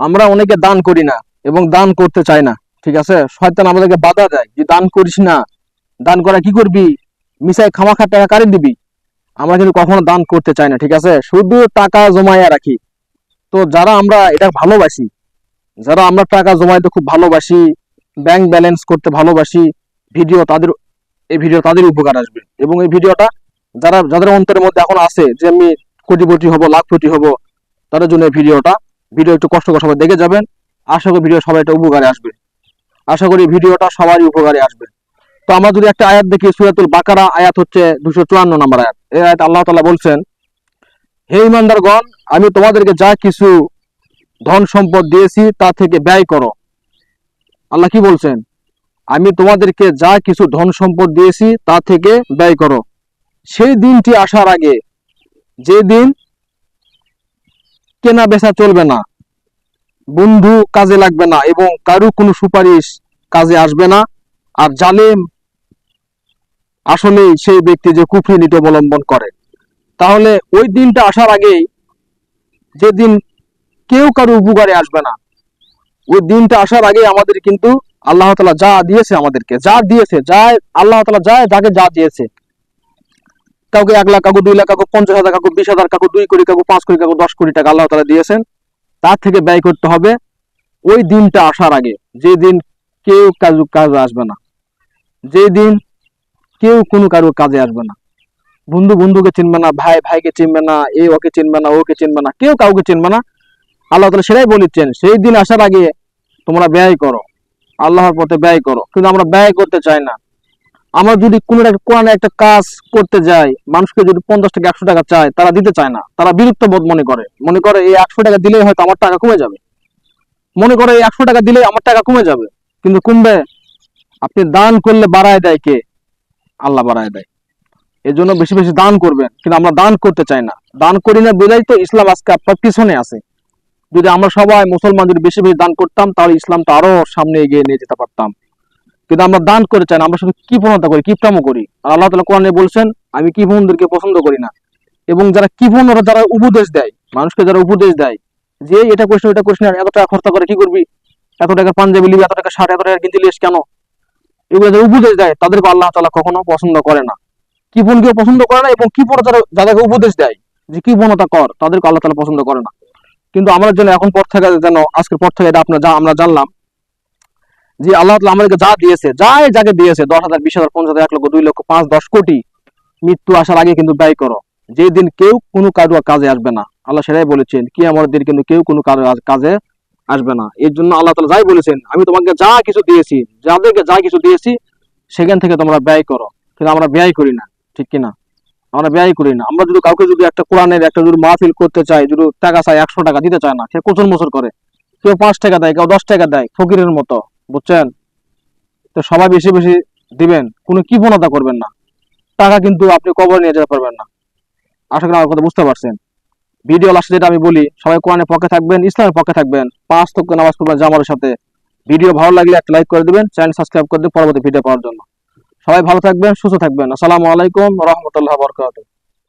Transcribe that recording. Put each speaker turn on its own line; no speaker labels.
আমরা অনেকে দান করি না এবং দান করতে চাই না, ঠিক আছে? শয়তান আমাদেরকে বাধা দেয় যে দান করিস না। দান করা কি করবি? মিশাই খামাখা টাকা কারি দিবি? আমরা কিন্তু কখনো দান করতে চাই না, ঠিক আছে? শুধু টাকা জমাইয়া রাখি। তো যারা আমরা এটা ভালোবাসি, যারা আমরা টাকা জমাইতে খুব ভালোবাসি, ব্যাংক ব্যালেন্স করতে ভালোবাসি, ভিডিও তাদের, এই ভিডিও তাদের উপকার আসবে। এবং এই ভিডিওটা যারা, যাদের অন্তরের মধ্যে এখন আছে, যে আমি কোটিপতি হব, লাখপতি হব, তাদের জন্য ভিডিওটা ভিডিও একটু কষ্ট করে সবাই দেখে যাবেন। আশা করি ভিডিও সবাই একটা উপকারে আসবে। আশা করি ভিডিওটা সবারই উপকারে আসবে। তো আমরা যদি একটা আয়াত দেখি, সুরাতুল বাকারা, আয়াত হচ্ছে দুশো চুয়ান্ন নম্বর আয়াত। এই আয়াত আল্লাহ তাআলা বলছেন, হে ইমানদারগণ আমি তোমাদেরকে যা কিছু ধন সম্পদ দিয়েছি তা থেকে ব্যয় করো। আল্লাহ কি বলছেন? আমি তোমাদেরকে যা কিছু ধন সম্পদ দিয়েছি তা থেকে ব্যয় করো। সেই দিনটি আসার আগে যে দিন কেনা বেচা চলবে না। বন্ধু কাজে লাগবে না এবং কারও কোনো সুপারিশ কাজে আসবে না। আর জালেম আসলেই সেই ব্যক্তি যে কুফরি নীতি অবলম্বন করে। তাহলে ওই দিনটা আসার আগেই যেদিন কেউ কারও উপকারে আসবে না, ওই দিনটা আসার আগে আমাদের কিন্তু আল্লাহ তালা যা দিয়েছে আমাদেরকে, যা দিয়েছে, যা আল্লাহ তালা যা, যাকে যা দিয়েছে কাউকে এক লাখ কাকু দুই লাখ কাকু পঞ্চাশ হাজার কাকু বিশ হাজার কাকু দুই কোটি কাকু পাঁচ কোটি কাকু দশ কোটি টাকা আল্লাহ তালা দিয়েছেন। তার থেকে ব্যয় করতে হবে ওই দিনটা আসার আগে। যে দিন কেউ কাজ কাজে আসবে না। যে দিন কেউ কোনো কারও কাজে আসবে না। বন্ধু বন্ধুকে চিনবে না, ভাই ভাইকে চিনবে না, এ ওকে চিনবে না, ওকে চিনবে না, কেউ কাউকে চিনবে না। আল্লাহ তালা সেটাই বলেছেন, সেই দিন আসার আগে তোমরা ব্যয় করো। আল্লাহর পথে ব্যয় করো। কিন্তু আমরা ব্যয় করতে চাই না। আমরা যদি কোনো কোরআনে একটা কাজ করতে যাই মানুষকে যদি পঞ্চাশ টাকা একশো টাকা চায়, তারা দিতে চায় না। তারা বিরক্ত বোধ মনে করে। মনে করে এই একশো টাকা দিলেই হয়তো আমার টাকা কমে যাবে। মনে করে এই একশো টাকা দিলেই আমার টাকা কমে যাবে। কিন্তু কমবে, আপনি দান করলে বাড়ায় দেয় কে? আল্লাহ বাড়ায় দেয়। এর জন্য বেশি বেশি দান করবেন। কিন্তু আমরা দান করতে চাই না। দান করি না বোঝাই তো ইসলাম আজকে আপনার পিছনে আছে। যদি আমরা সবাই মুসলমান যদি বেশি বেশি দান করতাম, তাহলে ইসলামটা আরও সামনে এগিয়ে নিয়ে যেতে পারতাম। কিন্তু আমরা দান করে চাই না, আমরা শুধু কিপণতা করি কিপটামো করি? আর আল্লাহ তালা কোরআনে বলছেন, আমি কিপনদেরকে পছন্দ করি না? এবং যারা কিপনরা যারা উপদেশ দেয়, মানুষকে যারা উপদেশ দেয়, যে এটা করিস ওটা করিস না এত টাকা খরচা করে কি করবি? এত টাকার পাঞ্জাবি নিবি, এত টাকা শার্ট, এত টাকা কিনতে লিস কেন? এগুলো যারা উপদেশ দেয়, তাদেরকে আল্লাহ তালা কখনো পছন্দ করে না। কিপনকেও পছন্দ করে না এবং কি কিপন যারা, যাদেরকে উপদেশ দেয়, যে কি কিপনতা কর, তাদেরকে আল্লাহ তালা পছন্দ করে না। কিন্তু আমাদের জন্য এখন পর থেকে যেন, আজকের পর থেকে এটা আপনার যা, আমরা জানলাম। যে আল্লাহ আমাদেরকে যা দিয়েছে, যাই যাকে দিয়েছে, দশ হাজার, বিশ হাজার, পঞ্চাশ হাজার, এক লক্ষ, দুই লক্ষ, পাঁচ, দশ কোটি, মৃত্যু আসার আগে কিন্তু ব্যয় করো। যে দিন কেউ কোনো কারও কাজে আসবে না, আল্লাহ সেটাই বলেছেন কি আমার দিন কিন্তু কেউ কোনো কারও কাজে আসবে না। এর জন্য আল্লাহ তালা যাই বলেছেন, আমি তোমাকে যা কিছু দিয়েছি, যাদেরকে যা কিছু দিয়েছি, সেখান থেকে তোমরা ব্যয় করো। কিন্তু আমরা ব্যয় করি না, ঠিক কিনা? আমরা ব্যয় করি না। আমরা যদি কাউকে যদি একটা কোরআনের একটা যদি মাহফিল করতে চাই, যদি টাকা চাই একশো টাকা দিতে চায় না, সে কোচর মোচর করে? কেউ পাঁচ টাকা দেয়, কেউ দশ টাকা দেয়, ফকিরের মতো। বুঝছেন? তো সবাই বেশি বেশি দিবেন, কোনো কৃপণতা করবেন না। টাকা কিন্তু আপনি কবর নিয়ে যেতে পারবেন না। আশা করি আমার কথা বুঝতে পারছেন। ভিডিও লাস্টে যেটা আমি বলি, সবাই কোরআনের পক্ষে থাকবেন, ইসলামের পক্ষে থাকবেন। পাঁচ তক্ক নামাজ পড়বেন জামারের সাথে। ভিডিও ভালো লাগলে একটা লাইক করে দিবেন, চ্যানেল সাবস্ক্রাইব করে দেবেন, পরবর্তী ভিডিও পাওয়ার জন্য। সবাই ভালো থাকবেন, সুস্থ থাকবেন। আসসালামু আলাইকুম রহমতুল্লাহ বরকাতুহ।